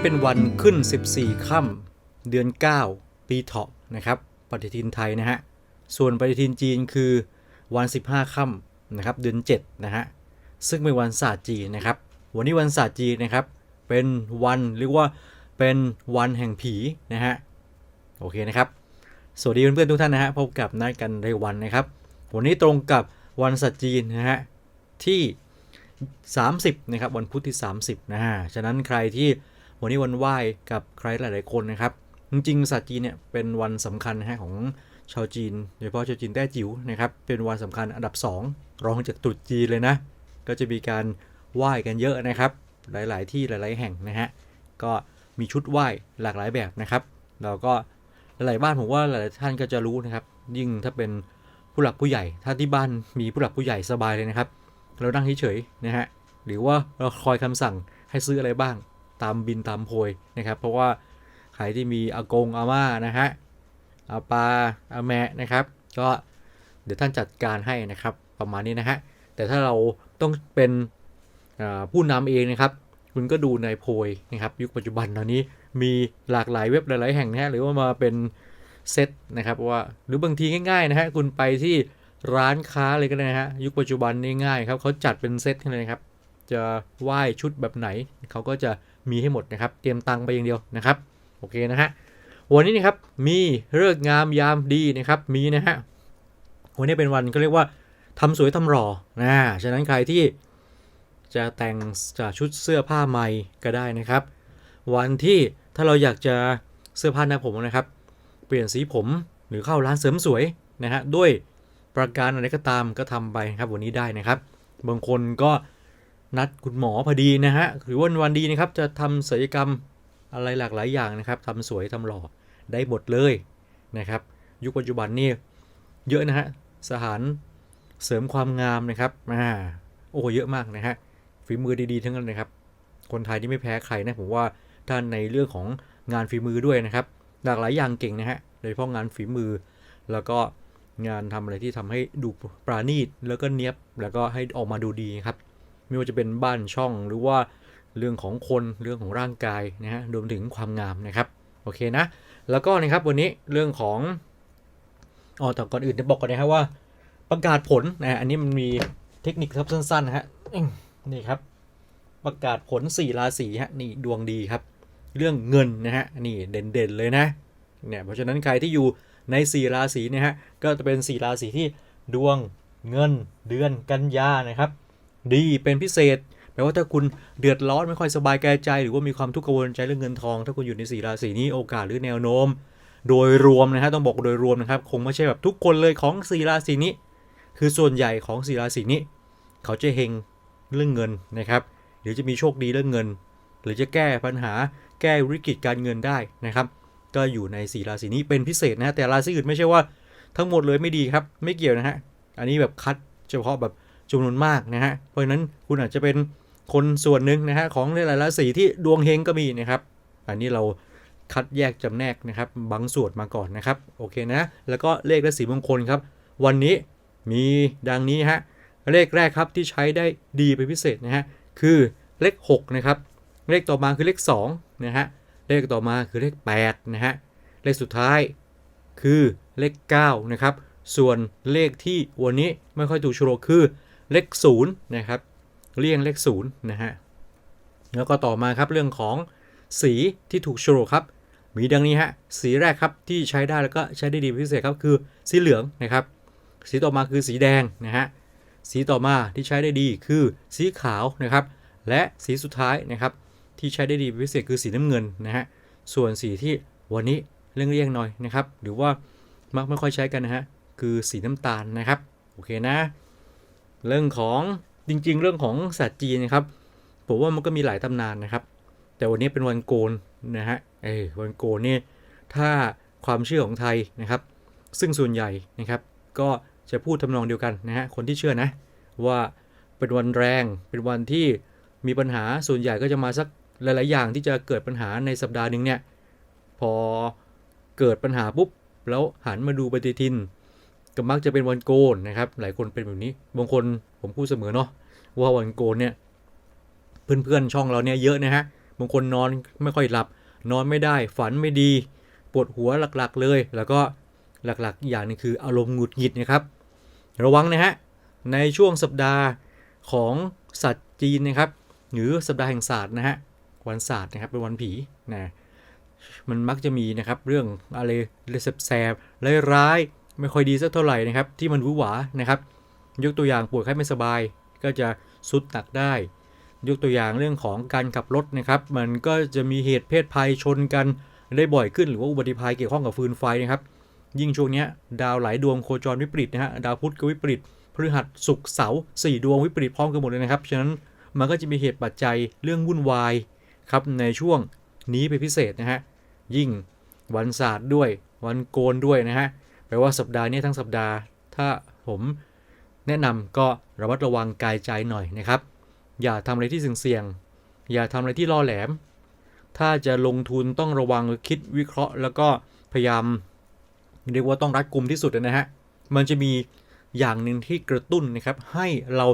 ้เป็นวันขึ้น 14 ค่ำเดือน 9 ปีเถาะนะครับ ปฏิทินไทยนะฮะ ส่วนปฏิทินจีนคือวัน 15 ค่ำนะครับ เดือน 7 นะฮะ ซึ่งเป็นวันศาสตร์จีนนะครับ วันนี้วันศาสตร์จีนนะครับ เป็นวันเรียกว่าเป็นวันแห่งผีนะฮะ โอเคนะครับ สวัสดีเพื่อนๆทุกท่านนะฮะ พบกับนัดกันในวันนะครับ วันนี้ตรงกับวันศาสตร์จีนนะฮะ ที่ 30 นะครับ วันพุธที่ 30 นะฮะ ฉะนั้นใครที่ วันนี้วันไหว้กับใครหลาย ๆ คนนะครับ จริงๆศาสตร์จีนเนี่ยเป็นวันสำคัญนะฮะของชาวจีนโดยเฉพาะชาวจีนแต้จิ๋วนะครับเป็นวันสำคัญอันดับ 2 รองจากตรุษจีนเลยนะ ก็จะมีการไหว้กันเยอะนะครับ หลาย ๆ ที่หลาย ๆ แห่งนะฮะก็มีชุดไหว้หลากหลายแบบนะครับเราก็หลายๆบ้านผมว่าหลายๆท่านก็จะรู้นะครับ ยิ่งถ้าเป็นผู้หลักผู้ใหญ่ ถ้าที่บ้านมีผู้หลักผู้ใหญ่สบายเลยนะครับ เรานั่งเฉยๆนะฮะหรือว่าเราคอยคำสั่งให้ซื้ออะไรบ้าง ตามบินตามโพยนะครับ เพราะว่าใครที่มีอากงอาม่านะฮะอาปาอาแมะนะครับ ก็เดี๋ยวท่านจัดการให้นะครับประมาณนี้นะฮะแต่ถ้าเราต้องเป็นผู้นำเองนะครับ คุณก็ดูในโพยนะครับ ยุคปัจจุบันตอนนี้มีหลากหลายเว็บหลาย ๆ แห่งนะฮะหรือว่ามาเป็นเซตนะครับว่าหรือบางทีง่าย ๆ นะฮะคุณไปที่ร้านค้าเลยก็ได้นะฮะยุคปัจจุบันนี่ง่ายครับเขาจัดเป็นเซตให้เลยนะครับ จะไหว้ชุดแบบไหนเขาก็จะ มีให้หมดนะครับ เตรียมตังค์ไปอย่างเดียวนะครับ โอเคนะฮะ วันนี้นะครับ มีเลิกงามยามดีนะครับ มีนะฮะ วันนี้เป็นวันก็เรียกว่าทำสวยทำหล่อนะ ฉะนั้นใครที่จะแต่งจากชุดเสื้อผ้าใหม่ก็ได้นะครับ วันที่ถ้าเราอยากจะเสื้อผ้าหน้าผมนะครับ เปลี่ยนสีผมหรือเข้าร้านเสริมสวยนะฮะด้วยประการอะไรก็ตามก็ทำไปนะครับวันนี้ได้นะครับ บางคนก็ นัดคุณหมอพอดีนะฮะหรือว่าวันดีนะครับจะทำศัลยกรรมอะไรหลากหลายอย่างนะครับทำสวยทำหล่อได้หมดเลยนะครับ ยุคปัจจุบันนี่เยอะนะฮะสถานเสริมความงามนะครับอ่าโอ้โหเยอะมากนะฮะฝีมือดีๆทั้งนั้นนะครับ คนไทยที่ไม่แพ้ใครนะผมว่าท่านในเรื่องของงานฝีมือด้วยนะครับ หลากหลายอย่างเก่งนะฮะโดยเฉพาะงานฝีมือ แล้วก็งานทำอะไรที่ทำให้ดูปราณีตแล้วก็เนี้ยบแล้วก็ให้ออกมาดูดีครับ ไม่ว่าจะเป็นบ้านช่องหรือว่าเรื่องของคนเรื่องของร่างกายนะฮะรวมถึงความงามนะครับโอเคนะ แล้วก็นะครับวันนี้เรื่องของอ๋อแต่ก่อนอื่นจะบอกก่อนนะครับว่า ประกาศผลนะอันนี้มันมีเทคนิคครับสั้นๆนะฮะนี่ครับ ประกาศผล4ราศีฮะนี่ดวงดีครับ เรื่องเงินนะฮะนี่เด่นๆเลยนะเนี่ยเพราะฉะนั้นใครที่อยู่ใน 4 ราศีเนี่ยฮะก็จะเป็น 4 ราศีที่ดวงเงินเดือนกันยานะครับ ดีเป็นพิเศษแปลว่าถ้าคุณเดือดร้อนไม่ค่อยสบายกใจหรือว่ามีความทุกข์กังวลใจเรื่องเงินทอง ถ้าคุณอยู่ใน4ราศีนี้โอกาสหรือแนวโน้ม โดยรวมนะฮะต้องบอกโดยรวมนะครับ คงไม่ใช่แบบทุกคนเลยของ4ราศีนี้ คือส่วนใหญ่ของ4ราศีนี้ เขาจะเฮงเรื่องเงินนะครับหรือจะมีโชคดีเรื่องเงิน หรือจะแก้ปัญหาแก้วิกฤตการเงินได้นะครับ ก็อยู่ใน4ราศีนี้เป็นพิเศษนะฮะแต่ราศีอื่นไม่ใช่ว่าทั้งหมดเลยไม่ดีครับ ไม่เกี่ยวนะฮะ อันนี้แบบคัดเฉพาะแบบ จำนวนมากนะฮะ เพราะฉะนั้นคุณอาจจะเป็นคนส่วนหนึ่งนะฮะของหลายๆราศีที่ดวงเฮงก็มีนะครับ อันนี้เราคัดแยกจำแนกนะครับบางส่วนมาก่อนนะครับ โอเคนะ แล้วก็เลขและสีมงคลครับ วันนี้มีดังนี้ฮะ เลขแรกครับที่ใช้ได้ดีเป็นพิเศษนะฮะ คือเลข6นะครับ เลขต่อมาคือเลข2นะฮะ เลขต่อมาคือเลข8นะฮะ เลขสุดท้ายคือเลข9นะครับ ส่วนเลขที่วันนี้ไม่ค่อยถูกโลคือ เลข0นะครับเลี่ยงเลข0นะฮะแล้วก็ต่อมาครับเรื่องของสีที่ถูกโฉลกครับ มีดังนี้ฮะสีแรกครับที่ใช้ได้แล้วก็ใช้ได้ดีพิเศษครับคือสีเหลืองนะครับ สีต่อมาคือสีแดงนะฮะสีต่อมาที่ใช้ได้ดีคือสีขาวนะครับ และสีสุดท้ายนะครับที่ใช้ได้ดีพิเศษคือสีน้ำเงินนะฮะส่วนสีที่วันนี้เลี่ยงๆหน่อยนะครับ หรือว่ามักไม่ค่อยใช้กันนะฮะคือสีน้ำตาลนะครับ โอเคนะ เรื่องของจริง ๆ เรื่องของสัตว์จีนนะครับผมว่ามันก็มีหลายตำนานนะครับ แต่วันนี้เป็นวันโกนนะฮะเออวันโกนนี่ถ้าความเชื่อของไทยนะครับ ซึ่งส่วนใหญ่นะครับ ก็จะพูดทำนองเดียวกันนะฮะคนที่เชื่อนะ ว่าเป็นวันแรงเป็นวันที่มีปัญหาส่วนใหญ่ก็จะมาสักหลาย ๆ อย่างที่จะเกิดปัญหาในสัปดาห์หนึ่งเนี่ยพอเกิดปัญหาปุ๊บแล้วหันมาดูปฏิทิน ก็มักจะเป็นวันโกนนะครับ หลายคนเป็นแบบนี้บางคนผมพูดเสมอเนาะว่าวันโกนเนี่ยเพื่อนๆช่องเราเนี่ยเยอะนะฮะบางคนนอนไม่ค่อยหลับ นอนไม่ได้ฝันไม่ดีปวดหัวหลักๆเลย แล้วก็หลักๆ อย่างนึงคืออารมณ์หงุดหงิดนะครับ ระวังนะฮะในช่วงสัปดาห์ของสัตว์จีนนะครับ หรือสัปดาห์แห่งศาสตร์นะฮะวันศาสตร์นะครับเป็นวันผีนะมันมักจะมีนะครับเรื่องอะไรแสบๆร้ายๆ ไม่ค่อยดีสักเท่าไหร่นะครับ ที่มันวือหวานะครับ ยกตัวอย่างป่วดไข้ไม่สบาย ก็จะสุดหนักได้ ยกตัวอย่างเรื่องของการขับรถนะครับ มันก็จะมีเหตุเพศภัยชนกันได้บ่อยขึ้นหรือว่าอุบัติภัยเกี่ยวข้องกับฟืนไฟนะครับ ยิ่งช่วงนี้ดาวหลายดวงโคจรวิปริตนะฮะดาวพุธก็วิปริตพฤหัสศุกร์เสาร์สี่ดวงวิปริตพร้อมกันหมดเลยนะครับฉะนั้นมันก็จะมีเหตุปัจจัยเรื่องวุ่นวายครับในช่วงนี้เป็นพิเศษนะฮะยิ่งวันศาสตร์ด้วยวันโกนด้วยนะฮะ แปลว่าสัปดาห์นี้ทั้งสัปดาห์ ถ้าผมแนะนำก็ระมัดระวังกายใจหน่อยนะครับ อย่าทำอะไรที่เสี่ยงๆอย่าทำอะไรที่ล่อแหลม ถ้าจะลงทุนต้องระวังคิดวิเคราะห์ แล้วก็พยายามเรียกว่าต้องรัดกุมที่สุดนะฮะมันจะมีอย่างหนึ่งที่กระตุ้นนะครับ ให้เรา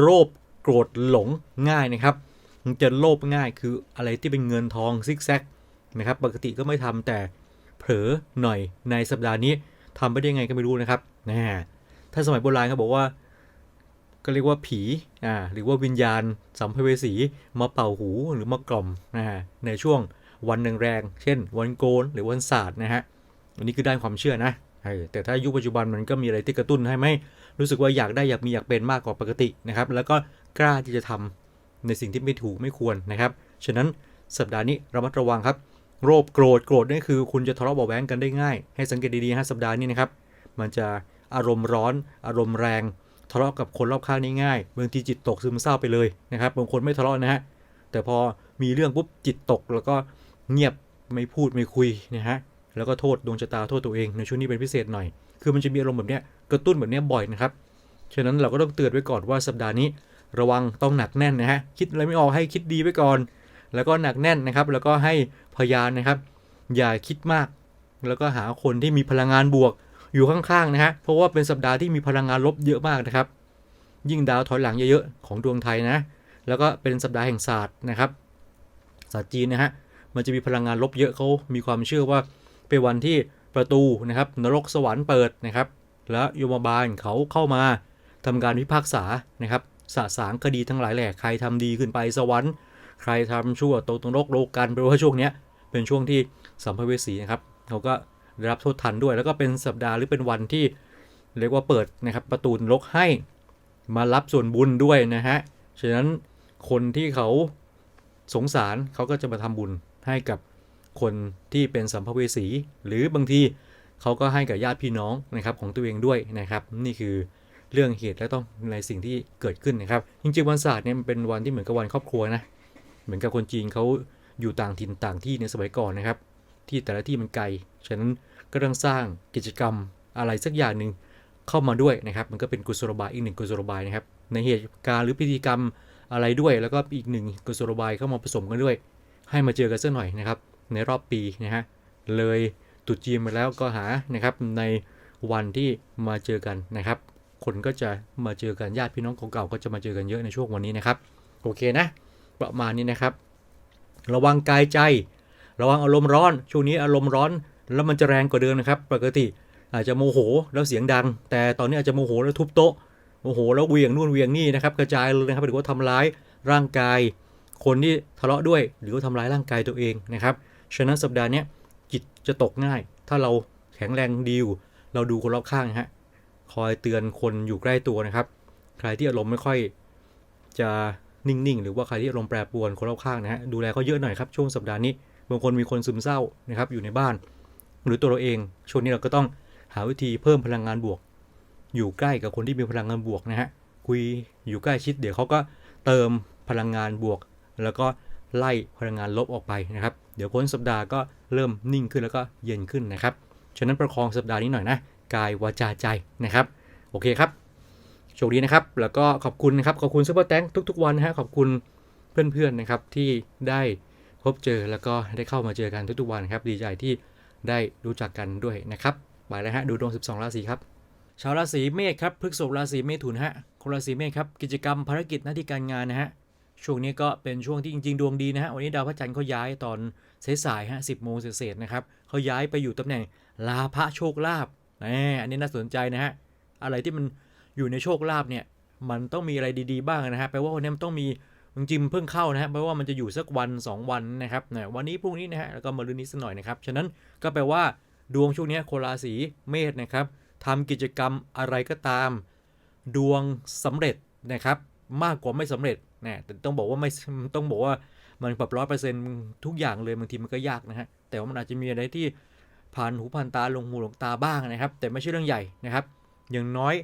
โลภโกรธหลงง่ายนะครับมันจะโลภง่ายคืออะไรที่เป็นเงินทองซิกแซกนะครับ ปกติก็ไม่ทำแต่เผลอหน่อยในสัปดาห์นี้ ทำไปได้ยังไงก็ไม่รู้นะครับนะถ้าสมัยโบราณเขาบอกว่า ก็เรียกว่าผีอ่าหรือว่าวิญญาณสัมภเวสีมาเป่าหูหรือมากล่อมนะฮะในช่วงวันแรงๆเช่น วันโกนหรือวันศาสตร์นะฮะอันนี้คือด้านความเชื่อนะแต่ถ้ายุคปัจจุบันมันก็มีอะไรที่กระตุ้นให้ไม่รู้สึกว่าอยากได้อยากมีอยากเป็นมากกว่าปกตินะครับ แล้วก็กล้าที่จะทำในสิ่งที่ไม่ถูกไม่ควรนะครับ ฉะนั้นสัปดาห์นี้ระมัดระวังครับ โรคโกรธโกรธนี่คือคุณจะทะเลาะเบาแว้งกันได้ง่าย ให้สังเกตดีๆฮะสัปดาห์นี้นะครับ มันจะอารมณ์ร้อน อารมณ์แรง ทะเลาะกับคนรอบข้างได้ง่ายบางทีจิตตกซึมเศร้าไปเลยนะครับบางคนไม่ทะเลาะนะฮะแต่พอมีเรื่องปุ๊บจิตตก แล้วก็เงียบไม่พูดไม่คุยนะฮะแล้วก็โทษดวงชะตาโทษตัวเองในช่วงนี้เป็นพิเศษหน่อย คือมันจะมีอารมณ์แบบเนี้ยกระตุ้นแบบเนี้ยบ่อยนะครับฉะนั้นเราก็ต้องเตือนไว้ก่อนว่าสัปดาห์นี้ระวังต้องหนักแน่นนะฮะคิดอะไรไม่ออกให้คิดดีไว้ก่อน แล้วก็หนักแน่นนะครับ แล้วก็ให้ พยานนะครับ อย่าคิดมาก แล้วก็หาคนที่มีพลังงานบวกอยู่ข้างๆนะฮะเพราะว่าเป็นสัปดาห์ที่มีพลังงานลบเยอะมากนะครับ ยิ่งดาวถอยหลังเยอะๆของดวงไทยนะ แล้วก็เป็นสัปดาห์แห่งศาสตร์นะครับศาสตร์จีนนะฮะมันจะมีพลังงานลบเยอะเขามีความเชื่อว่าเป็นวันที่ประตูนะครับนรกสวรรค์เปิดนะครับ และโยมบาลเขาเข้ามาทำการพิพากษานะครับสะสางคดีทั้งหลายแหละใครทำดีขึ้นไปสวรรค์ ใครทำชั่วตกนรกโลกันแปลว่าช่วงเนี้ย เป็นช่วงที่สัมภเวสีนะครับเขาก็ได้รับโทษทันด้วย แล้วก็เป็นสัปดาห์หรือเป็นวันที่เรียกว่าเปิดนะครับประตูนรกให้มารับส่วนบุญด้วยนะฮะ ฉะนั้นคนที่เขาสงสารเขาก็จะมาทำบุญให้กับคนที่เป็นสัมภเวสี หรือบางทีเขาก็ให้กับญาติพี่น้องนะครับของตัวเองด้วยนะครับ นี่คือเรื่องเหตุและต้องในสิ่งที่เกิดขึ้นนะครับ จริงๆวันศาสตร์เนี่ยมันเป็นวันที่เหมือนกับวันครอบครัวนะ เหมือนกับคนจีนเขา อยู่ต่างถิ่นต่างที่ในสมัยก่อนนะครับ ที่แต่ละที่มันไกล ฉะนั้นก็ต้องสร้างกิจกรรมอะไรสักอย่างหนึ่งเข้ามาด้วยนะครับ มันก็เป็นกุศโลบายอีกหนึ่งกุศโลบายนะครับ ในเหตุการณ์หรือพิธีกรรมอะไรด้วย แล้วก็อีกหนึ่งกุศโลบายเข้ามาผสมกันด้วย ให้มาเจอกันสักหน่อยนะครับ ในรอบปีนะฮะ เลยตุจีนมาแล้วก็หานะครับในวันที่มาเจอกันนะครับ คนก็จะมาเจอกันญาติพี่น้องของเก่าก็จะมาเจอกันเยอะในช่วงวันนี้นะครับ โอเคนะ ประมาณนี้นะครับ ระวังกายใจ ระวังอารมณ์ร้อน ช่วงนี้อารมณ์ร้อน แล้วมันจะแรงกว่าเดิมนะครับ ปกติอาจจะโมโหแล้วเสียงดัง แต่ตอนนี้อาจจะโมโหแล้วทุบโต๊ะโมโหแล้วเวียงนู่นเวียงนี่นะครับกระจายเลยนะครับหรือว่าทำร้ายร่างกาย คนที่ทะเลาะด้วยหรือว่าทำร้ายร่างกายตัวเองนะครับฉะนั้นสัปดาห์นี้จิตจะตกง่าย ถ้าเราแข็งแรงดีอยู่เราดูคนรอบข้างฮะคอยเตือนคนอยู่ใกล้ตัวนะครับ ใครที่อารมณ์ไม่ค่อยจะ นิ่งๆ หรือว่าใครที่อารมณ์แปรปรวนคนรอบข้างนะฮะดูแลเขาเยอะหน่อยครับช่วงสัปดาห์นี้บางคนมีคนซึมเศร้านะครับอยู่ในบ้าน หรือตัวเราเองช่วงนี้เราก็ต้องหาวิธีเพิ่มพลังงานบวก อยู่ใกล้กับคนที่มีพลังงานบวกนะฮะคุยอยู่ใกล้ชิดเดี๋ยวเขาก็เติมพลังงานบวก แล้วก็ไล่พลังงานลบออกไปนะครับ เดี๋ยวพ้นสัปดาห์ก็เริ่มนิ่งขึ้นแล้วก็เย็นขึ้นนะครับฉะนั้นประคองสัปดาห์นี้หน่อยนะกายวาจาใจนะครับ โอเคครับ ชคดีนะครับ แล้วก็ขอบคุณนะครับ ขอบคุณซูเปอร์แตงทุก ๆ วันนะฮะ ขอบคุณเพื่อนๆนะครับที่ได้พบเจอแล้วก็ได้เข้ามาเจอกันทุกๆวันครับ ดีใจที่ได้รู้จักกันด้วยนะครับไปแล้วฮะ ดูดวง 12 ราศีครับ ชาวราศีเมษครับพฤกษภราศีเมถุนฮะคนราศีเมษครับ กิจกรรมภารกิจหน้าที่การงานนะฮะ ช่วงนี้ก็เป็นช่วงที่จริงๆ ดวงดีนะฮะ วันนี้ดาวพระจันทร์เขาย้ายตอนสายๆฮะสิบโมงเศษนะครับเขาย้ายไปอยู่ตำแหน่งลาภะโชคลาภแหมอันนี้น่าสนใจนะฮะ อะไรที่มัน อยู่ในโชคลาภเนี่ย มันต้องมีอะไรดีๆบ้างนะฮะแปลว่าวันนี้มันต้องมีจริงเพิ่งเข้านะฮะแปลว่ามันจะอยู่สักวัน 2 วันนะครับนะวันนี้พรุ่งนี้นะฮะแล้วก็มาลืนนี้สักหน่อยนะครับฉะนั้นก็แปลว่าดวงช่วงนี้โคราศีเมษนะครับทำกิจกรรมอะไรก็ตาม ดวงสำเร็จนะครับ มากกว่าไม่สำเร็จนะแต่ต้องบอกว่าไม่ต้องบอกว่ามันแบบร้อยเปอร์เซ็นต์ทุกอย่างเลยบางทีมันก็ยากนะฮะแต่ว่ามันอาจจะมีอะไรที่ผ่านหูผ่านตาลงหูลงตาบ้างนะครับ แต่ไม่ใช่เรื่องใหญ่นะครับ อย่างน้อย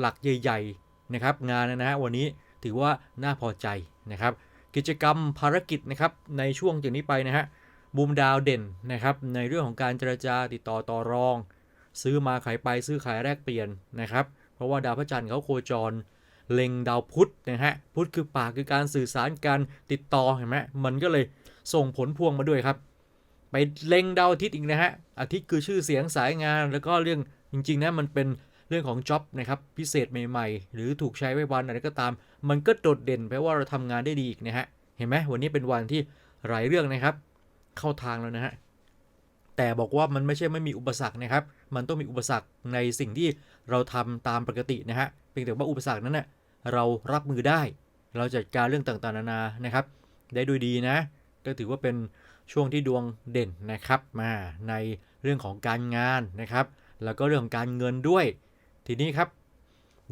หลักๆ ใหญ่ๆนะครับงานนะฮะวันนี้ถือว่าน่าพอใจนะครับกิจกรรมภารกิจนะครับในช่วงจากนี้ไปนะฮะบูมดาวเด่นนะครับในเรื่องของการเจรจาติดต่อต่อรอง ซื้อมาขายไปซื้อขายแลกเปลี่ยนนะครับเพราะว่าดาวพระจันทร์เขาโคจร เล็งดาวพุธนะฮะพุธคือปากคือการสื่อสารการติดต่อเห็นไหมมันก็เลยส่งผลพวงมาด้วยครับ ไปเล็งดาวอาทิตย์อีกนะฮะอาทิตย์คือชื่อเสียงสายงานแล้วก็เรื่องจริงๆนะมันเป็น เรื่องของจ็อบนะครับพิเศษใหม่ๆ หรือถูกใช้ไว้วันอะไรก็ตาม มันก็โดดเด่นแปลว่าเราทำงานได้ดีอีกนะฮะเห็นไหมวันนี้เป็นวันที่หลายเรื่องนะครับ เข้าทางแล้วนะฮะแต่บอกว่ามันไม่ใช่ไม่มีอุปสรรคนะครับ มันต้องมีอุปสรรคในสิ่งที่เราทำตามปกตินะฮะเพียงแต่ว่าอุปสรรคนั้นเน่ะเรารับมือได้ เราจัดการเรื่องต่างๆนานานะครับ ได้ด้วยดีนะ ก็ถือว่าเป็นช่วงที่ดวงเด่นนะครับมาในเรื่องของการงานนะครับ แล้วก็เรื่องของการเงินด้วย ทีนี้ครับ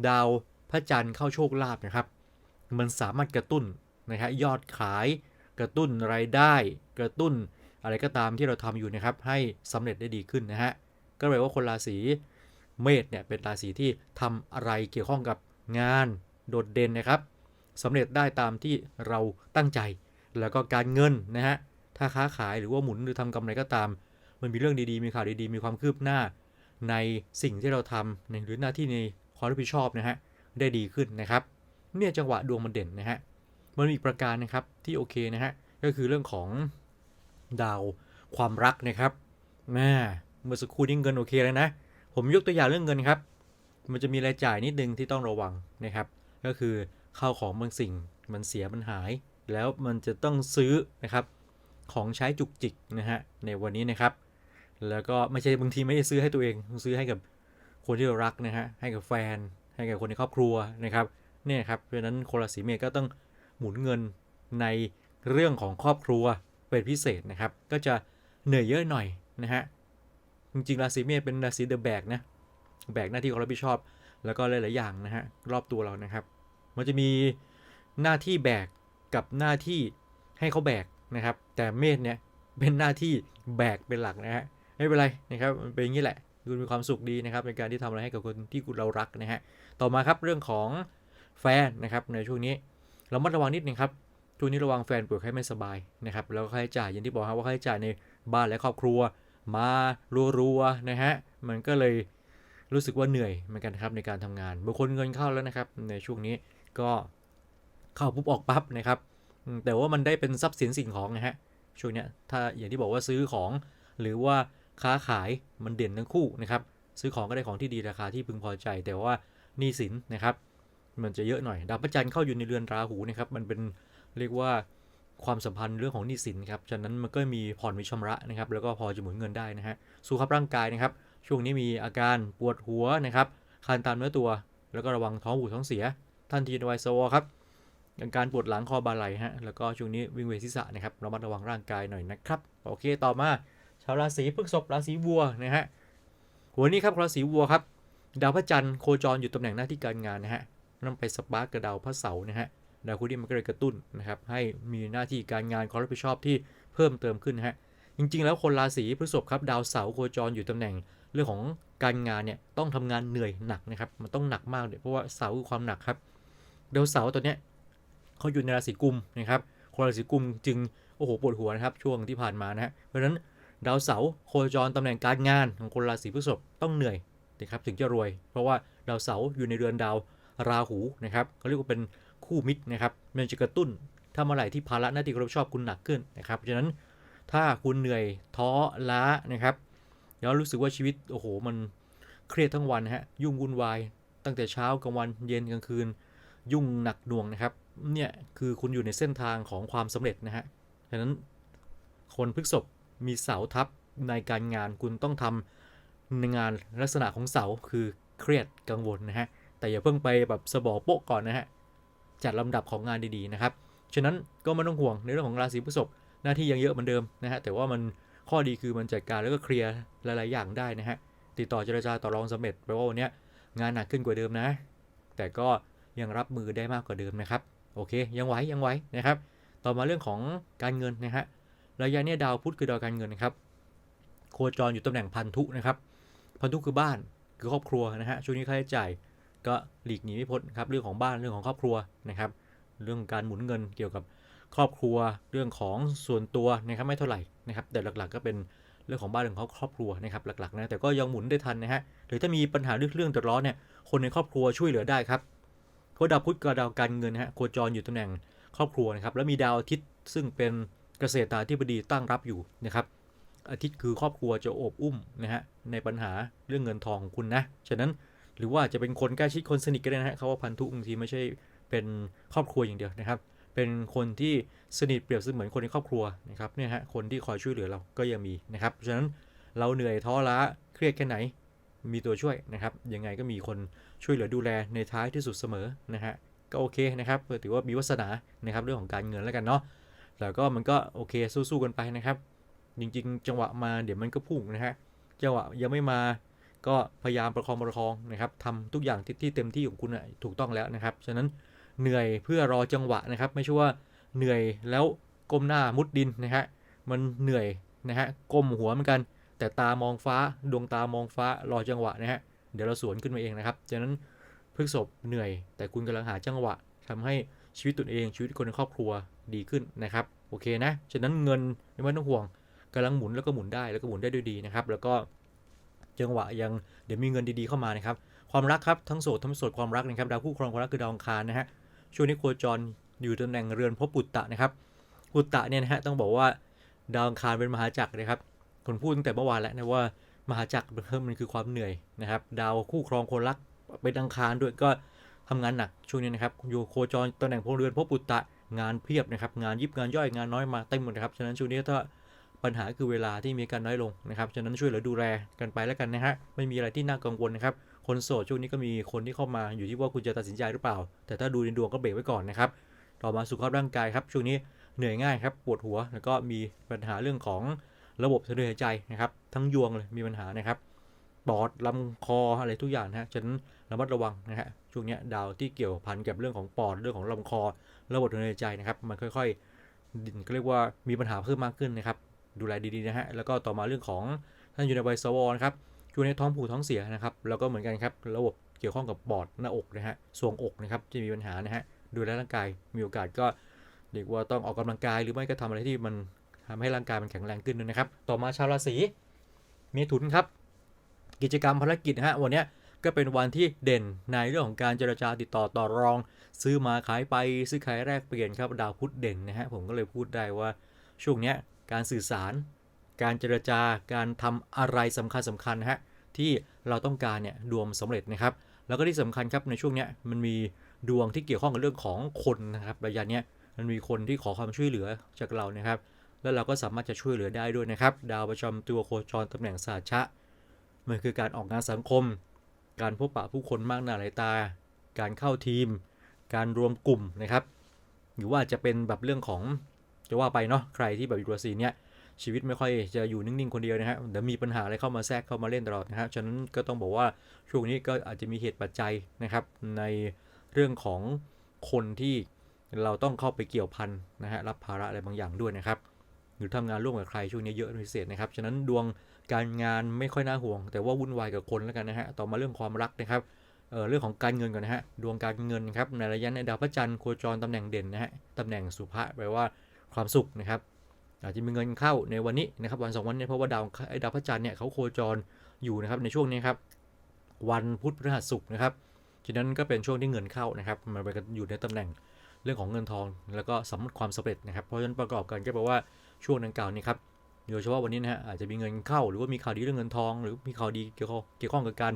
ดาวพระจันทร์เข้าโชคลาภนะครับ มันสามารถกระตุ้นนะฮะยอดขาย กระตุ้นรายได้ กระตุ้นอะไรก็ตามที่เราทำอยู่นะครับ ให้สำเร็จได้ดีขึ้นนะฮะก็แปลว่าคนราศีเมษเนี่ยเป็นราศีที่ทำอะไรเกี่ยวข้องกับงานโดดเด่นนะครับสำเร็จได้ตามที่เราตั้งใจ แล้วก็การเงินนะฮะถ้าค้าขายหรือว่าหมุนหรือทำกำไรก็ตาม มันมีเรื่องดีๆ มีข่าวดีๆ มีความคืบหน้า ในสิ่งที่เราทำในหรือหน้าที่ในความรับผิดชอบนะฮะได้ดีขึ้นนะครับ เนี่ยจังหวะดวงมันเด่นนะฮะมันมีอีกประการนะครับที่โอเคนะฮะก็คือเรื่องของดาวความรักนะครับแม่เมื่อสักครู่นี้เงินโอเคแล้วนะ ผมยกตัวอย่างเรื่องเงินครับ มันจะมีรายจ่ายนิดนึงที่ต้องระวังนะครับ ก็คือข้าวของบางสิ่งมันเสียมันหาย แล้วมันจะต้องซื้อนะครับของใช้จุกจิกนะฮะในวันนี้นะครับ แล้วก็ไม่ใช่บางทีไม่ได้ซื้อให้ตัวเองซื้อให้กับคนที่เรารักนะฮะให้กับแฟน ให้กับคนในครอบครัวนะครับเนี่ยครับเพราะฉะนั้นคนราศีเมษก็ต้องหมุนเงินในเรื่องของครอบครัวเป็นพิเศษนะครับ ก็จะเหนื่อยเยอะหน่อยนะฮะจริงๆราศีเมษเป็นราศีเดอะแบกนะแบกหน้าที่ของรับผิดชอบ แล้วก็หลายๆอย่างนะฮะรอบตัวเรานะครับ มันจะมีหน้าที่แบกกับหน้าที่ให้เขาแบกนะครับ แต่เมษเนี่ยเป็นหน้าที่แบกเป็นหลักนะฮะ ไม่เป็นไรนะครับมันเป็นอย่างนี้แหละ คุณมีความสุขดีนะครับในการที่ทำอะไรให้กับคนที่คุณเรารักนะฮะต่อมาครับเรื่องของแฟนนะครับในช่วงนี้เรามัดระวังนิดนึงครับช่วงนี้ระวังแฟนป่วยไข้ไม่สบายนะครับแล้วก็ค่าใช้จ่ายอย่างที่บอกครับว่าค่าใช้จ่ายในบ้านและครอบครัว มารัวๆนะฮะมันก็เลยรู้สึกว่าเหนื่อยเหมือนกันครับในการทำงานบางคนเงินเข้าแล้วนะครับ ในช่วงนี้ก็เข้าปุ๊บออกปั๊บนะครับ แต่ว่ามันได้เป็นทรัพย์สินสิ่งของนะฮะช่วงเนี้ยถ้าอย่างที่บอกว่าซื้อของหรือว่า ค้าขายมันเด่นทั้งคู่นะครับ ซื้อของก็ได้ของที่ดีราคาที่พึงพอใจ แต่ว่าหนี้สินนะครับ มันจะเยอะหน่อย ดาวพระจันทร์เข้าอยู่ในเรือนราหูนะครับ มันเป็นเรียกว่าความสัมพันธ์เรื่องของหนี้สินครับฉะนั้นมันก็มีผ่อนมีชำระนะครับ แล้วก็พอจะหมุนเงินได้นะฮะสุขภาพร่างกายนะครับ ช่วงนี้มีอาการปวดหัวนะครับคันตามเนื้อตัว แล้วก็ระวังท้องผูกท้องเสีย ท่านทีนไวโซครับอาการปวดหลังคอบาไหลฮะแล้วก็ช่วงนี้วิงเวียนศีรษะนะครับระมัดระวังร่างกายหน่อยนะครับ โอเคต่อมาาวราศีพฤษภราศีวัวนะฮะวันนี้ครับราศีวัวครับดาวพระจันทร์โคจรอยู่ตำแหน่งหน้าที่การงานนะฮะนั่นไปสปาร์กกับดาวพระเสาร์นะฮะดาวคู่นี้มันก็เลยกระตุ้นนะครับให้มีหน้าที่การงานความรับผิดชอบที่เพิ่มเติมขึ้นนะฮะจริง ๆ แล้วคนราศีพฤษภครับดาวเสาร์โคจรอยู่ตำแหน่งเรื่องของการงานเนี่ยต้องทำงานเหนื่อยหนักนะครับมันต้องหนักมากเลยเพราะว่าเสาร์คือความหนักครับดาวเสาร์ตัวเนี้ยเขาอยู่ในราศีกุมนะครับคนราศีกุมจึงโอ้โหปวดหัวนะครับช่วงที่ผ่านมานะฮะเพราะฉะนั้น ดาวเสาร์โคจรตำแหน่งการงานของคนราศีพฤษภต้องเหนื่อยนะครับถึงจะรวย เพราะว่าดาวเสาร์อยู่ในเรือนดาวราหูนะครับเขาเรียกว่าเป็นคู่มิตรนะครับมันจะกระตุ้นถ้าเมื่อไหร่ที่ภาระหน้าที่ความรับชอบคุณหนักขึ้นนะครับเพราะฉะนั้นถ้าคุณเหนื่อยท้อล้านะครับแล้วรู้สึกว่าชีวิตโอ้โหมันเครียดทั้งวันฮะยุ่งวุ่นวาย ตั้งแต่เช้ากลางวันเย็นกลางคืน ยุ่งหนักหน่วงนะครับเนี่ยคือคุณอยู่ในเส้นทางของความสำเร็จนะฮะฉะนั้นคนพฤษภ มีเสาทับในการงานคุณต้องทำในงานลักษณะของเสาคือเครียดกังวลนะฮะ แต่อย่าเพิ่งไปแบบสบอโป๊ะก่อนนะฮะ จัดลำดับของงานดีๆนะครับ ฉะนั้นก็ไม่ต้องห่วงในเรื่องของราศีพฤษภหน้าที่ยังเยอะเหมือนเดิมนะฮะ แต่ว่ามันข้อดีคือมันจัดการแล้วก็เคลียร์หลายๆอย่างได้นะฮะ ติดต่อเจรจาต่อรองสำเร็จแปลว่าวันนี้งานหนักขึ้นกว่าเดิมนะ แต่ก็ยังรับมือได้มากกว่าเดิมนะครับ โอเค ยังไหวยังไหวนะครับ ต่อมาเรื่องของการเงินนะฮะ ระยะเนี้ยดาวพุธคือดาวการเงินนะครับ โคจรอยู่ตำแหน่งพันธุนะครับ พันธุคือบ้านคือครอบครัวนะฮะ ช่วงนี้ค่าใช้จ่ายก็หลีกหนีไม่พ้นครับ เรื่องของบ้านเรื่องของครอบครัวนะครับ เรื่องการหมุนเงินเกี่ยวกับครอบครัว เรื่องของส่วนตัวนะครับไม่เท่าไหร่นะครับ แต่หลักๆ ก็เป็นเรื่องของบ้านเรื่องของครอบครัวนะครับหลักๆนะแต่ก็ยังหมุนได้ทันนะฮะหรือถ้ามีปัญหาเรื่องเรื่องเดือดร้อนเนี่ยคนในครอบครัวช่วยเหลือได้ครับเพราะดาวพุธกับดาวการเงินนะฮะโคจรอยู่ตำแหน่งครอบครัวนะครับแล้วมีดาวอาทิตย์ซึ่งเป็น เกษตราธิบดีตั้งรับอยู่นะครับ อาทิตย์คือครอบครัวจะโอบอุ้มนะฮะในปัญหาเรื่องเงินทองของคุณนะฉะนั้นหรือว่าจะเป็นคนใกล้ชิดคนสนิทก็ได้นะฮะเขาว่าพันธุบางทีไม่ใช่เป็นครอบครัวอย่างเดียวนะครับ เป็นคนที่สนิทเปรียบเสมือนคนในครอบครัวนะครับเนี่ยฮะคนที่คอยช่วยเหลือเราก็ยังมีนะครับฉะนั้นเราเหนื่อยท้อล้าเครียดแค่ไหนมีตัวช่วยนะครับ ยังไงก็มีคนช่วยเหลือดูแลในท้ายที่สุดเสมอนะฮะก็โอเคนะครับถือว่ามีวาสนานะครับเรื่องของการเงินแล้วกันเนาะ แล้วก็มันก็โอเคสู้ๆกันไปนะครับ จริงๆ จังหวะมาเดี๋ยวมันก็พุ่งนะฮะจังหวะยังไม่มาก็พยายามประคองประคองนะครับทำทุกอย่างที่ที่เต็มที่ของคุณนะถูกต้องแล้วนะครับฉะนั้นเหนื่อยเพื่อรอจังหวะนะครับ ไม่ใช่ว่าเหนื่อยแล้วก้มหน้ามุดดินนะฮะมันเหนื่อยนะฮะก้มหัวเหมือนกัน แต่ตามองฟ้าดวงตามองฟ้ารอจังหวะนะฮะเดี๋ยวเราสวนขึ้นมาเองนะครับฉะนั้นพฤกษบเหนื่อย แต่คุณกำลังหาจังหวะทำให้ชีวิตตนเองชีวิตคนในครอบครัวดีขึ้นนะครับ โอเคนะ ฉะนั้นเงินไม่ต้องห่วงกำลังหมุนแล้วก็หมุนได้แล้วก็หมุนได้ด้วยดีนะครับ แล้วก็จังหวะยังเดี๋ยวมีเงินดีๆเข้ามานะครับ ความรักครับทั้งโสดทั้งไม่โสดความรักนะครับดาวคู่ครองความรักคือดาวอังคารนะฮะช่วงนี้โคจรอยู่ตำแหน่งเรือนพบปุตตะนะครับปุตตะเนี่ยนะฮะต้องบอกว่าดาวอังคารเป็นมหาจักรนะครับคนพูดตั้งแต่เมื่อวานแล้วนะว่ามหาจักรมันคือความเหนื่อยนะครับ ดาวคู่ครองคนรักเป็นอังคารด้วยก็ทำงานหนักช่วงนี้นะครับอยู่โคจรตำแหน่งพลเรือนพบปุตตะ งานเพียบนะครับ งานยิบงานย่อยงานน้อยมาเต็มหมดนะครับ ฉะนั้นช่วงนี้ถ้าปัญหาคือเวลาที่มีการน้อยลงนะครับ ฉะนั้นช่วยเหลือดูแลกันไปแล้วกันนะฮะ ไม่มีอะไรที่น่ากังวลนะครับ คนโสดช่วงนี้ก็มีคนที่เข้ามาอยู่ที่ว่าคุณจะตัดสินใจหรือเปล่า แต่ถ้าดูในดวงก็เบรกไว้ก่อนนะครับ ต่อมาสุขภาพร่างกายครับ ช่วงนี้เหนื่อยง่ายครับ ปวดหัว แล้วก็มีปัญหาเรื่องของระบบทางเดินหายใจนะครับ ทั้งยวงเลยมีปัญหานะครับ ปอดลำคออะไรทุกอย่างนะฮะ ฉะนั้นระมัดระวังนะฮะ ช่วงนี้ดาวที่เกี่ยวพันกับเรื่องของปอดเรื่องของลำคอ ระบบทางเดินหายใจนะครับ มันค่อยๆดินก็เรียกว่ามีปัญหาเพิ่มมากขึ้นนะครับ ดูแลดีๆนะฮะ แล้วก็ต่อมาเรื่องของท่านอยู่ในวัยสวนะครับอยู่ในท้องผูท้องเสียนะครับ แล้วก็เหมือนกันครับ ระบบเกี่ยวข้องกับปอดหน้าอกนะฮะทรวงอกนะครับ จะมีปัญหานะฮะ ดูแลร่างกาย มีโอกาสก็เรียกว่าต้องออกกำลังกายหรือไม่ก็ทำอะไรที่มันทำให้ร่างกายมันแข็งแรงขึ้นนะครับ ต่อมาชาวราศีเมถุนครับ กิจกรรมภารกิจนะฮะวันเนี้ย ก็เป็นวันที่เด่นในเรื่องของการเจรจาติดต่อต่อรอง ซื้อมาขายไปซื้อขายแรกเปลี่ยนครับดาวพุธเด่นนะฮะผมก็เลยพูดได้ว่าช่วงเนี้ยการสื่อสาร การเจรจาการทำอะไรสำคัญสำคัญนะฮะที่เราต้องการเนี่ยดวงสำเร็จนะครับ แล้วก็ที่สำคัญครับในช่วงเนี้ยมันมีดวงที่เกี่ยวข้องกับเรื่องของคนนะครับระยะเนี้ยมันมีคนที่ขอความช่วยเหลือจากเรานะครับ แล้วเราก็สามารถจะช่วยเหลือได้ด้วยนะครับ ดาวประจำตัวโคจรตำแหน่งสาชะมันคือการออกงานสังคม การพบปะผู้คนมากหน้าหลายตา การเข้าทีม การรวมกลุ่มนะครับ หรือว่าจะเป็นแบบเรื่องของจะว่าไปเนาะใครที่แบบอยู่ราศีเนี้ยชีวิตไม่ค่อยจะอยู่นิ่ง ๆ คนเดียวนะฮะเดี๋ยวมีปัญหาอะไรเข้ามาแทรกเข้ามาเล่นตลอดนะฮะฉะนั้นก็ต้องบอกว่าช่วงนี้ก็อาจจะมีเหตุปัจจัยนะครับ ในเรื่องของคนที่เราต้องเข้าไปเกี่ยวพันนะฮะรับภาระอะไรบางอย่างด้วยนะครับ หรือทำงานร่วมกับใครช่วงนี้เยอะพิเศษนะครับฉะนั้นดวง การงานไม่ค่อยน่าห่วง แต่ว่าวุ่นวายกับคนแล้วกันนะฮะต่อมาเรื่องความรักนะครับเเรื่องของการเงินก่อนนะฮะดวงการเงินครับในระยะในดาวพระจันทร์โคจรตำแหน่งเด่นนะฮะตำแหน่งสุภะแปลว่าความสุขนะครับอาจจะมีเงินเข้าในวันนี้นะครับวันสองวันนี้เพราะว่าดาวไอ้ดาวพระจันทร์เนี่ยเขาโคจรอยู่นะครับในช่วงนี้ครับวันพุธพฤหัสศุกร์นะครับฉะนั้นก็เป็นช่วงที่เงินเข้านะครับมันไปอยู่ในตำแหน่งเรื่องของเงินทอง แล้วก็สำคัญความสำเร็จนะครับเพราะฉะนั้นประกอบกันก็แปลว่าช่วงดังกล่าวนี้ครับ โดยเฉพาะวันนี้นะฮะอาจจะมีเงินเข้าหรือว่ามีข่าวดีเรื่องเงินทอง หรือมีข่าวดีเกี่ยวข้องเกี่ยวข้องกับการ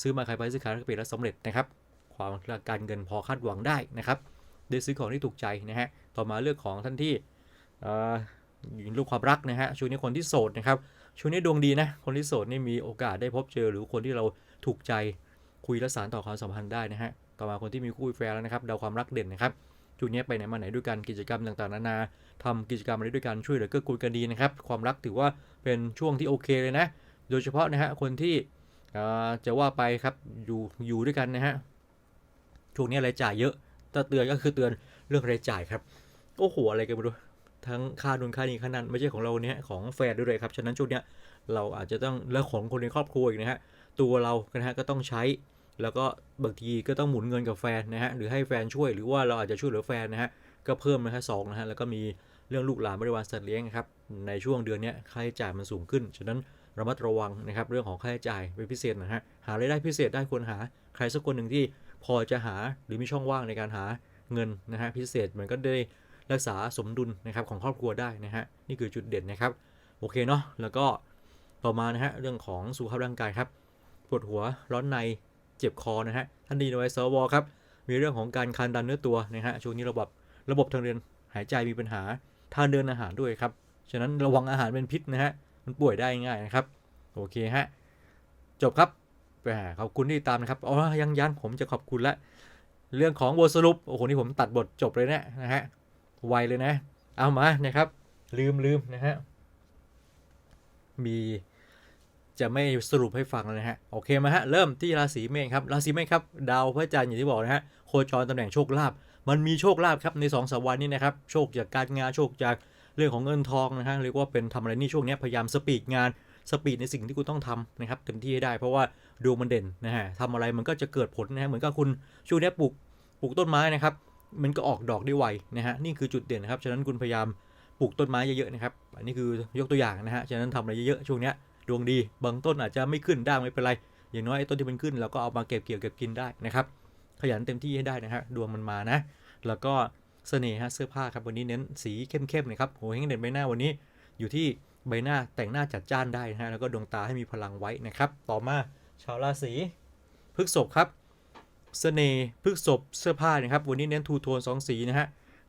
ซื้อมาขายไปซื้อขายแล้วก็เปลี่ยนแล้วสำเร็จนะครับ ความการเงินพอคาดหวังได้นะครับได้ซื้อของที่ถูกใจนะฮะต่อมาเรื่องของท่านที่เอ่อลูกความรักนะฮะช่วงนี้คนที่โสดนะครับช่วงนี้ดวงดีนะคนที่โสดนี่มีโอกาสได้พบเจอ หรือคนที่เราถูกใจคุยและสานต่อความสัมพันธ์ได้นะฮะต่อมาคนที่มีคู่แฟนแล้วนะครับดาวความรักเด่นนะครับ ช่วงนี้ไปไหนมาไหนด้วยกันกิจกรรมต่างๆนานาทำกิจกรรมอะไรด้วยกันช่วยเหลือเกื้อกูลกันดีนะครับ ความรักถือว่าเป็นช่วงที่โอเคเลยนะ โดยเฉพาะนะฮะคนที่จะว่าไปครับอยู่อยู่ด้วยกันนะฮะช่วงนี้รายจ่ายเยอะถ้าเตือนก็คือเตือนเรื่องรายจ่ายครับโอ้โหอะไรกันไม่รู้ทั้งค่านุนค่านี้ค่านั้นไม่ใช่ของเราเนี่ยของแฟนด้วยเลยครับฉะนั้นช่วงเนี้ยเราอาจจะต้องแล้วของคนในครอบครัวอีกนะฮะตัวเรานะฮะก็ต้องใช้ แล้วก็บางทีก็ต้องหมุนเงินกับแฟนนะฮะหรือให้แฟนช่วยหรือว่าเราอาจจะช่วยเหลือแฟนนะฮะก็เพิ่มนะฮะสองนะฮะแล้วก็มีเรื่องลูกหลานบริวารสัตว์เลี้ยงครับในช่วงเดือนนี้ค่าใช้จ่ายมันสูงขึ้น ฉะนั้นระมัดระวังนะครับเรื่องของค่าใช้จ่ายเป็นพิเศษนะฮะหารายได้พิเศษได้ควรหาใครสักคนหนึ่งที่พอจะหาหรือมีช่องว่างในการหาเงินนะฮะพิเศษมันก็ได้รักษาสมดุลนะครับของครอบครัวได้นะฮะนี่คือจุดเด่นนะครับโอเคเนาะแล้วก็ต่อมานะฮะเรื่องของสุขภาพร่างกายครับปวดหัวร้อนใน เจ็บคอนะฮะท่านดีไว้สวครับ มีเรื่องของการคานดันเนื้อตัวนะฮะช่วงนี้ระบบระบบทางเดินหายใจมีปัญหาทางเดินอาหารด้วยครับ ฉะนั้นระวังอาหารเป็นพิษนะฮะมันป่วยได้ง่ายนะครับ โอเคฮะ จบครับแหมขอบคุณที่ตามนะครับอ๋อยังยังผมจะขอบคุณละเรื่องของบทสรุปโอ้โหนี่ผมตัดบทจบเลยเนะนะฮะไวเลยนะ เอามานะครับ ลืมลืมนะฮะมี จะไม่สรุปให้ฟังแล้วนะฮะ โอเคมาฮะ เริ่มที่ราศีเมษครับ ราศีเมษครับ ดาวพระจันทร์อย่างที่บอกนะฮะ โคจรตำแหน่งโชคลาภ มันมีโชคลาภครับใน2องสวันนี้นะครับ โชคจากการงาน โชคจากเรื่องของเงินทองนะฮะ เรียกว่าเป็นทำอะไรนี่ช่วงนี้พยายามสปีดงานสปีดในสิ่งที่คุณต้องทำนะครับเต็มที่ให้ได้เพราะว่าดวงมันเด่นนะฮะทำอะไรมันก็จะเกิดผลนะฮะเหมือนกับคุณช่วงนี้ปลูกปลูกต้นไม้นะครับ มันก็ออกดอกได้ไวนะฮะนี่คือจุดเด่นนะครับฉะนั้นคุณพยายามปลูกต้นไม้เยอะๆนะครับอันนี้คือยกตัวอย่างนะฮะฉะนั้นทำอะไรเยอะๆช่วงนี้ ดวงดีบางต้นอาจจะไม่ขึ้นได้ไม่เป็นไร อย่างน้อยไอ้ต้นที่มันขึ้นเราก็เอามาเก็บเกี่ยวเก็บกินได้นะครับ ขยันเต็มที่ให้ได้นะฮะดวงมันมานะ แล้วก็เสน่ห์ฮะเสื้อผ้าครับวันนี้เน้นสีเข้มๆนะครับโหเฮงเด่นใบหน้าวันนี้อยู่ที่ใบหน้าแต่งหน้าจัดจ้านได้นะฮะแล้วก็ดวงตาให้มีพลังไว้นะครับ ต่อมาชาวราศีพฤษภครับเสน่ห์พฤษภเสื้อผ้านะครับวันนี้เน้นทูโทนสองสีนะฮะ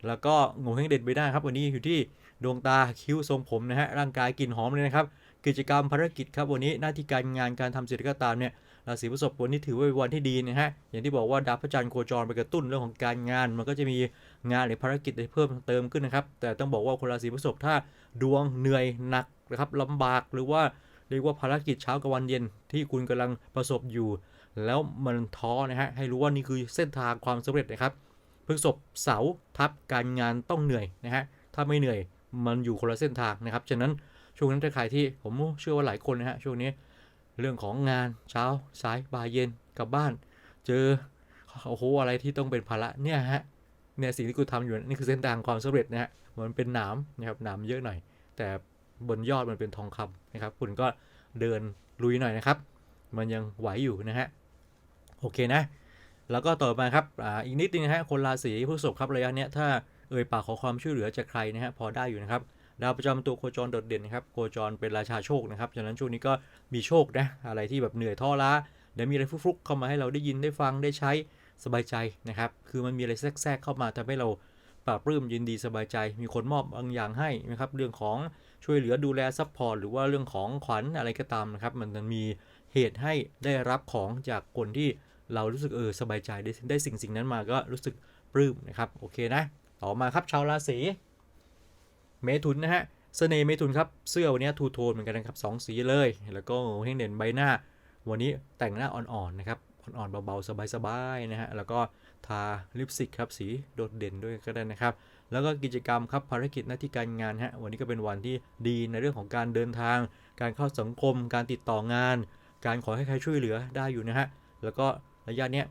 แล้วก็งูเฮงเด่นใบหน้าครับวันนี้อยู่ที่ดวงตาคิ้วทรงผมนะฮะร่างกายกลิ่นหอมเลยนะครับ กิจกรรมภารกิจครับวันนี้หน้าที่การงานการทำสิ่งใดก็ตามเนี่ยราศีพฤษภวันนี้ถือว่าเป็นวันที่ดีนะฮะอย่างที่บอกว่าดาวพระจันทร์โคจรไปกระตุ้นเรื่องของการงาน มันก็จะมีงานหรือภารกิจเพิ่มเติมขึ้นนะครับ แต่ต้องบอกว่าคนราศีพฤษภถ้าดวงเหนื่อยหนักนะครับลำบากหรือว่าเรียกว่าภารกิจเช้ากับวันเย็นที่คุณกำลังประสบอยู่ แล้วมันท้อนะฮะให้รู้ว่านี่คือเส้นทางความสำเร็จนะครับพฤษภเสาทับการงานต้องเหนื่อยนะฮะถ้าไม่เหนื่อยมันอยู่คนละเส้นทางนะครับฉะนั้น ช่วงนั้นถ้าใครที่ผมเชื่อว่าหลายคนนะฮะช่วงนี้เรื่องของงานเช้าสายบ่ายเย็นกลับบ้าน เจอโอ้โหอะไรที่ต้องเป็นภาระเนี่ยฮะเนี่ยสิ่งที่คุณทำอยู่นี่คือเส้นทางความสำเร็จนะฮะมันเป็นหนามนะครับหนามเยอะหน่อย แต่บนยอดมันเป็นทองคำนะครับ คุณก็เดินลุยหน่อยนะครับ มันยังไหวอยู่นะฮะโอเคนะ แล้วก็ต่อมาครับออีกนิดนึงนะฮะคนราศีพฤษภครับระยะเนี้ยถ้าเอ่ยปากขอความช่วยเหลือจากใครนะฮะพอได้อยู่นะครับ ดาวประจำตัวโคจรโดดเด่นนะครับโคจรเป็นราชาโชคนะครับฉะนั้นช่วงนี้ก็มีโชคนะอะไรที่แบบเหนื่อยท้อล้าเดี๋ยวมีอะไรฟุกๆเข้ามาให้เราได้ยินได้ฟังได้ใช้สบายใจนะครับ คือมันมีอะไรแทรกๆเข้ามาทำให้เราปราบปลื้มยินดีสบายใจ มีคนมอบบางอย่างให้นะครับ เรื่องของช่วยเหลือดูแลซัพพอร์ตหรือว่าเรื่องของขวัญอะไรก็ตามนะครับ มันมีเหตุให้ได้รับของจากคนที่เรารู้สึกเออสบายใจได้ได้สิ่งสิ่งนั้นมาก็รู้สึกปลื้มนะครับ โอเคนะ ต่อมาครับชาวราศี เมถุนนะฮะเสน่ห์เมถุนครับเสื้อวันนี้ทูโทนเหมือนกันนะครับสองสีเลย แล้วก็เฮงเด่นใบหน้า วันนี้แต่งหน้าอ่อนๆนะครับอ่อนๆเบาๆสบายๆนะฮะแล้วก็ทาลิปสติกครับสีโดดเด่นด้วยก็ได้นะครับ แล้วก็กิจกรรมครับภารกิจหน้าที่การงานฮะวันนี้ก็เป็นวันที่ดีในเรื่องของการเดินทาง การเข้าสังคม การติดต่องาน การขอให้ใครช่วยเหลือได้อยู่นะฮะแล้วก็ระยะเนี้ย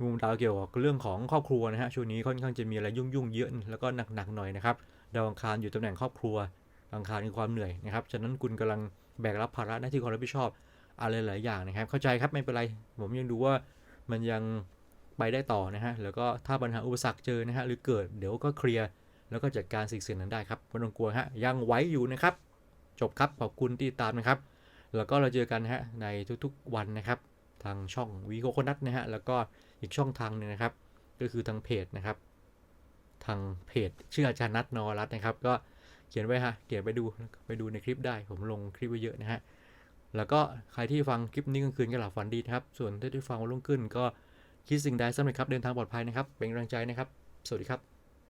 มุมดาวเกี่ยวกับเรื่องของครอบครัวนะฮะช่วงนี้ค่อนข้างจะมีอะไรยุ่งๆเยอะแล้วก็หนักๆหน่อยนะครับดาวอังคารอยู่ตำแหน่งครอบครัวอังคารคือความเหนื่อยนะครับฉะนั้นคุณกำลังแบกรับภาระหน้าที่ความรับผิดชอบอะไรหลายอย่างนะครับ เข้าใจครับไม่เป็นไร ผมยังดูว่ามันยังไปได้ต่อนะฮะแล้วก็ถ้าปัญหาอุปสรรคเจอนะฮะหรือเกิดเดี๋ยวก็เคลียร์แล้วก็จัดการสิ่งสิ่งนั้นได้ครับไม่ต้องกลัวฮะยังไหวอยู่นะครับ จบครับขอบคุณที่ตามนะครับ แล้วก็เราเจอกันฮะในทุกๆวันนะครับ ทางช่องวีโคโคนัทนะฮะแล้วก็ อีกช่องทางหนึงนะครับ ก็คือทางเพจนะครับ ทางเพจชื่ออาจารย์นัทนอรัตน์นะครับ ก็เขียนไว้ฮะเดี๋ยวไปดูไปดูในคลิปได้ผมลงคลิปไว้เยอะนะฮะแล้วก็ใครที่ฟังคลิปนี้กลางคืนก็หลับฝันดีนะครับ ส่วนที่ได้ฟังวันรุ่งขึ้นก็คิดสิ่งใดสำเร็จครับเดินทางปลอดภัยนะครับ เป็นกำลังใจนะครับ สวัสดีครับ